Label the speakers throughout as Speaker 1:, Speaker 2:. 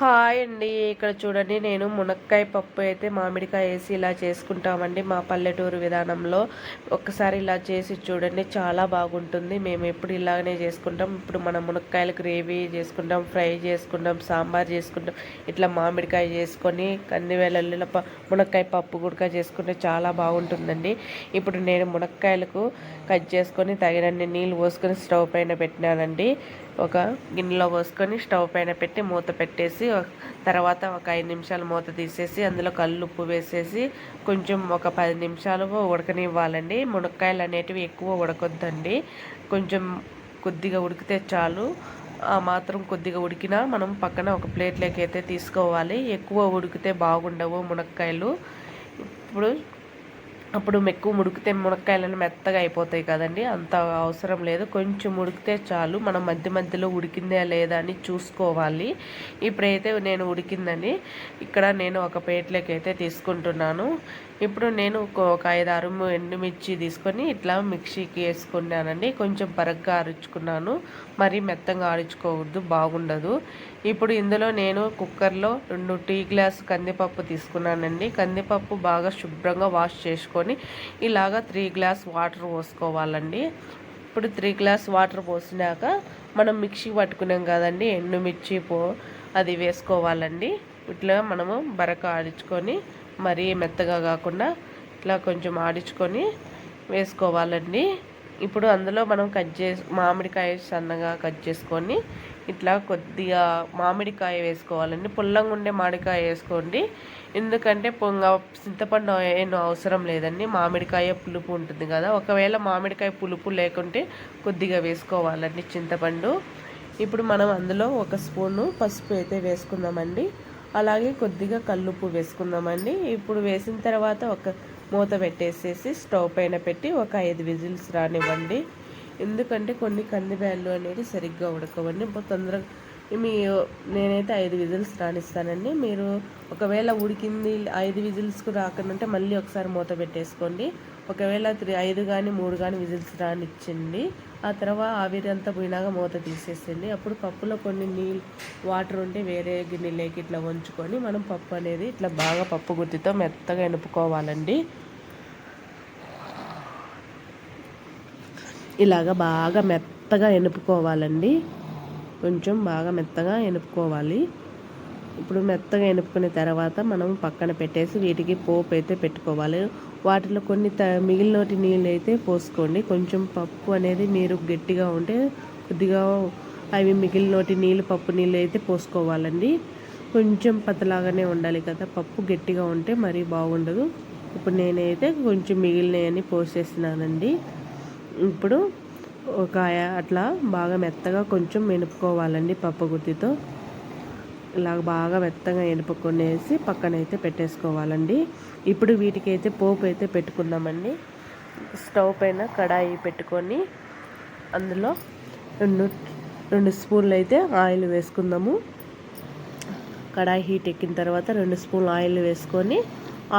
Speaker 1: Hi అండి. ఇక్కడ చూడండి నేను మునక్కాయ పప్పు అయితే మామిడికాయ వేసి ఇలా చేసుకుంటామండి మా పల్లెటూరు విధానంలో. ఒక్కసారి ఇలా చేసి చూడండి చాలా బాగుంటుంది. మేము ఎప్పుడు ఇలాగనే చేసుకుంటాం. ఇప్పుడు మనం మునక్కాయలు గ్రేవీ చేసుకుంటాం ఫ్రై చేసుకుంటాం సాంబార్ చేసుకుంటాం. ఇట్లా మామిడికాయ చేసుకొని కందివేళల్లో ప మునక్కాయ పప్పు గుడక చేసుకుంటే చాలా బాగుంటుందండి. ఇప్పుడు నేను మునక్కాయలకు కట్ చేసుకొని తగినన్ని నీళ్ళు పోసుకొని స్టవ్ పైన పెట్టినానండి. ఒక గిన్నెలో పోసుకొని స్టవ్ పైన పెట్టి మూత పెట్టేసి తర్వాత ఒక ఐదు నిమిషాలు మూత తీసేసి అందులో కళ్ళు ఉప్పు వేసేసి కొంచెం ఒక పది నిమిషాలు ఉడకనివ్వాలండి. మునక్కాయలు అనేటివి ఎక్కువ ఉడకొద్దండి. కొంచెం కొద్దిగా ఉడికితే చాలు. ఆ మాత్రం కొద్దిగా ఉడికినా మనం పక్కన ఒక ప్లేట్లోకి అయితే తీసుకోవాలి. ఎక్కువ ఉడికితే బాగుండవు మునక్కాయలు. ఇప్పుడు అప్పుడు ఎక్కువ ముడికితే మునక్కాయలను మెత్తగా అయిపోతాయి కదండి. అంత అవసరం లేదు. కొంచెం ఉడికితే చాలు. మనం మధ్య మధ్యలో ఉడికిందా లేదా అని చూసుకోవాలి. ఇప్పుడైతే నేను ఉడికిందని ఇక్కడ నేను ఒక ప్లేట్లోకి అయితే తీసుకుంటున్నాను. ఇప్పుడు నేను ఒక ఐదు ఆరు ఎండుమిర్చి తీసుకొని ఇట్లా మిక్సీకి వేసుకున్నానండి. కొంచెం పరగ్గా ఆడించుకున్నాను మరీ మెత్తంగా ఆడించుకోవద్దు బాగుండదు. ఇప్పుడు ఇందులో నేను కుక్కర్లో రెండు టీ గ్లాస్ కందిపప్పు తీసుకున్నానండి. కందిపప్పు బాగా శుభ్రంగా వాష్ చేసుకొని ఇలాగా త్రీ గ్లాస్ వాటర్ పోసుకోవాలండి. ఇప్పుడు త్రీ గ్లాస్ వాటర్ పోసినాక మనం మిక్సీ పట్టుకున్నాం కదండి ఎండుమిర్చి పో అది వేసుకోవాలండి. ఇట్లా మనము బరక ఆడించుకొని మరీ మెత్తగా కాకుండా ఇట్లా కొంచెం ఆడించుకొని వేసుకోవాలండి. ఇప్పుడు అందులో మనం కట్ చేసి మామిడికాయ సన్నగా కట్ చేసుకొని ఇట్లా కొద్దిగా మామిడికాయ వేసుకోవాలండి. పుల్లంగా ఉండే మామిడికాయ వేసుకోండి. ఎందుకంటే పొంగ చింతపండు ఏం అవసరం లేదండి. మామిడికాయ పులుపు ఉంటుంది కదా. ఒకవేళ మామిడికాయ పులుపు లేకుంటే కొద్దిగా వేసుకోవాలండి చింతపండు. ఇప్పుడు మనం అందులో ఒక స్పూను పసుపు అయితే వేసుకుందామండి. అలాగే కొద్దిగా కల్లుప్పు వేసుకుందామండి. ఇప్పుడు వేసిన తర్వాత ఒక మూత పెట్టేసేసి స్టవ్ పైన పెట్టి ఒక ఐదు విజిల్స్ రానివ్వండి. ఎందుకంటే కొన్ని కందిబ్యాళ్ళు అనేది సరిగ్గా ఉడకవండి. తొందరగా మీ నేనైతే ఐదు విజిల్స్ రానిస్తానండి. మీరు ఒకవేళ ఉడికింది ఐదు విజిల్స్కు రాకుండా మళ్ళీ ఒకసారి మూత పెట్టేసుకోండి. ఒకవేళ త్రీ ఐదు కానీ మూడు కానీ విజిల్స్ రానిచ్చింది ఆ తర్వాత ఆవిరి అంతా పోయినాక మూత తీసేసింది. అప్పుడు పప్పులో కొన్ని నీళ్ళు వాటర్ ఉంటే వేరే గిన్నెలోకి ఇట్లా వంచుకొని మనం పప్పు అనేది ఇట్లా బాగా పప్పు గుత్తితో మెత్తగా ఎనుపుకోవాలండి. ఇలాగ బాగా మెత్తగా ఎనుపుకోవాలండి. కొంచెం బాగా మెత్తగా ఎనుపుకోవాలి. ఇప్పుడు మెత్తగా ఎనుపుకున్న తర్వాత మనం పక్కన పెట్టేసి వీటికి పోపు అయితే పెట్టుకోవాలి. వాటిలో కొన్ని త మిగిలినటి నీళ్ళు అయితే పోసుకోండి. కొంచెం పప్పు అనేది మీరు గట్టిగా ఉంటే కొద్దిగా అవి మిగిలినటి నీళ్ళు పప్పు నీళ్ళు అయితే పోసుకోవాలండి. కొంచెం పతలాగానే ఉండాలి కదా. పప్పు గట్టిగా ఉంటే మరీ బాగుండదు. ఇప్పుడు నేనైతే కొంచెం మిగిలినవన్నీ పోసేస్తున్నానండి. ఇప్పుడు ఒక అట్లా బాగా మెత్తగా కొంచెం మెనుపుకోవాలండి పప్పు గుత్తితో. ఇలా బాగా మెత్తగా ఎనుపుకొనేసి పక్కనైతే పెట్టేసుకోవాలండి. ఇప్పుడు వీటికైతే పోపు అయితే పెట్టుకుందామండి. స్టవ్ పైన కడాయి పెట్టుకొని అందులో రెండు రెండు స్పూన్లు అయితే ఆయిల్ వేసుకుందాము. కడాయి హీట్ ఎక్కిన తర్వాత రెండు స్పూన్లు ఆయిల్ వేసుకొని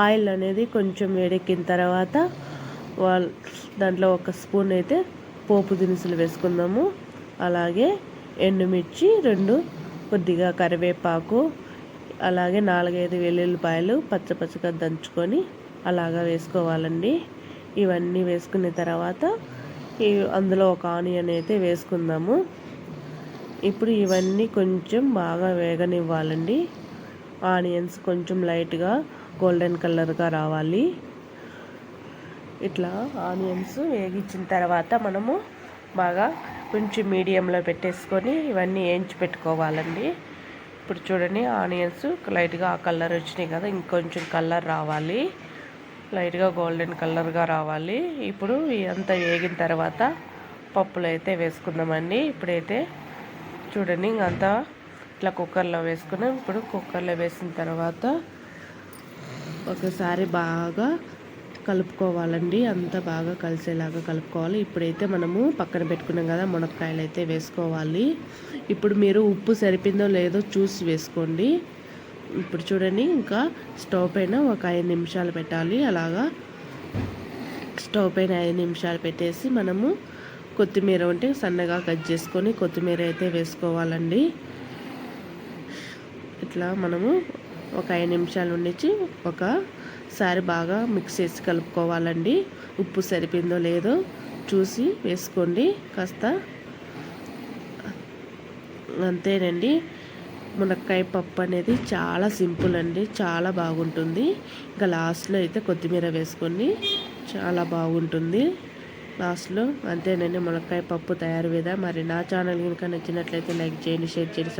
Speaker 1: ఆయిల్ అనేది కొంచెం వేడెక్కిన తర్వాత వాళ్ళ దాంట్లో ఒక స్పూన్ అయితే పోపు దినుసులు వేసుకుందాము. అలాగే ఎండుమిర్చి రెండు కొద్దిగా కరివేపాకు అలాగే నాలుగైదు వెల్లుల్లిపాయలు పచ్చపచ్చగా దంచుకొని అలాగా వేసుకోవాలండి. ఇవన్నీ వేసుకున్న తర్వాత అందులో ఒక ఆనియన్ అయితే వేసుకుందాము. ఇప్పుడు ఇవన్నీ కొంచెం బాగా వేగనివ్వాలండి. ఆనియన్స్ కొంచెం లైట్గా గోల్డెన్ కలర్గా రావాలి. ఇట్లా ఆనియన్స్ వేగించిన తర్వాత మనము బాగా కొంచెం మీడియంలో పెట్టేసుకొని ఇవన్నీ వేయించి పెట్టుకోవాలండి. ఇప్పుడు చూడండి ఆనియన్స్ లైట్గా ఆ కలర్ వచ్చినాయి కదా ఇంకొంచెం కలర్ రావాలి. లైట్గా గోల్డెన్ కలర్గా రావాలి. ఇప్పుడు ఇదంతా వేగిన తర్వాత పప్పులు అయితే వేసుకుందామండి. ఇప్పుడైతే చూడండి ఇంకంతా ఇట్లా కుక్కర్లో వేసుకున్నాం. ఇప్పుడు కుక్కర్లో వేసిన తర్వాత ఒకసారి బాగా కలుపుకోవాలండి. అంతా బాగా కలిసేలాగా కలుపుకోవాలి. ఇప్పుడైతే మనము పక్కన పెట్టుకున్నాం కదా మునక్కాయలు అయితే వేసుకోవాలి. ఇప్పుడు మీరు ఉప్పు సరిపోయిందో లేదో చూసి వేసుకోండి. ఇప్పుడు చూడండి ఇంకా స్టవ్ పైన ఒక ఐదు నిమిషాలు పెట్టాలి. అలాగా స్టవ్ పైన ఐదు నిమిషాలు పెట్టేసి మనము కొత్తిమీర ఉంటే సన్నగా కట్ చేసుకొని కొత్తిమీర అయితే వేసుకోవాలండి. ఇట్లా మనము ఒక ఐదు నిమిషాలు ఉండిచి ఒకసారి బాగా మిక్స్ చేసి కలుపుకోవాలండి. ఉప్పు సరిపోయిందో లేదో చూసి వేసుకోండి. కాస్త అంతేనండి. మునక్కాయ పప్పు అనేది చాలా సింపుల్ అండి. చాలా బాగుంటుంది. ఇంకా లాస్ట్లో అయితే కొత్తిమీర వేసుకోండి. చాలా బాగుంటుంది. లాస్ట్లో అంతేనండి మునక్కాయ పప్పు తయారు విధా మరి నా ఛానల్ కనుక నచ్చినట్లయితే లైక్ చేయండి షేర్ చేయండి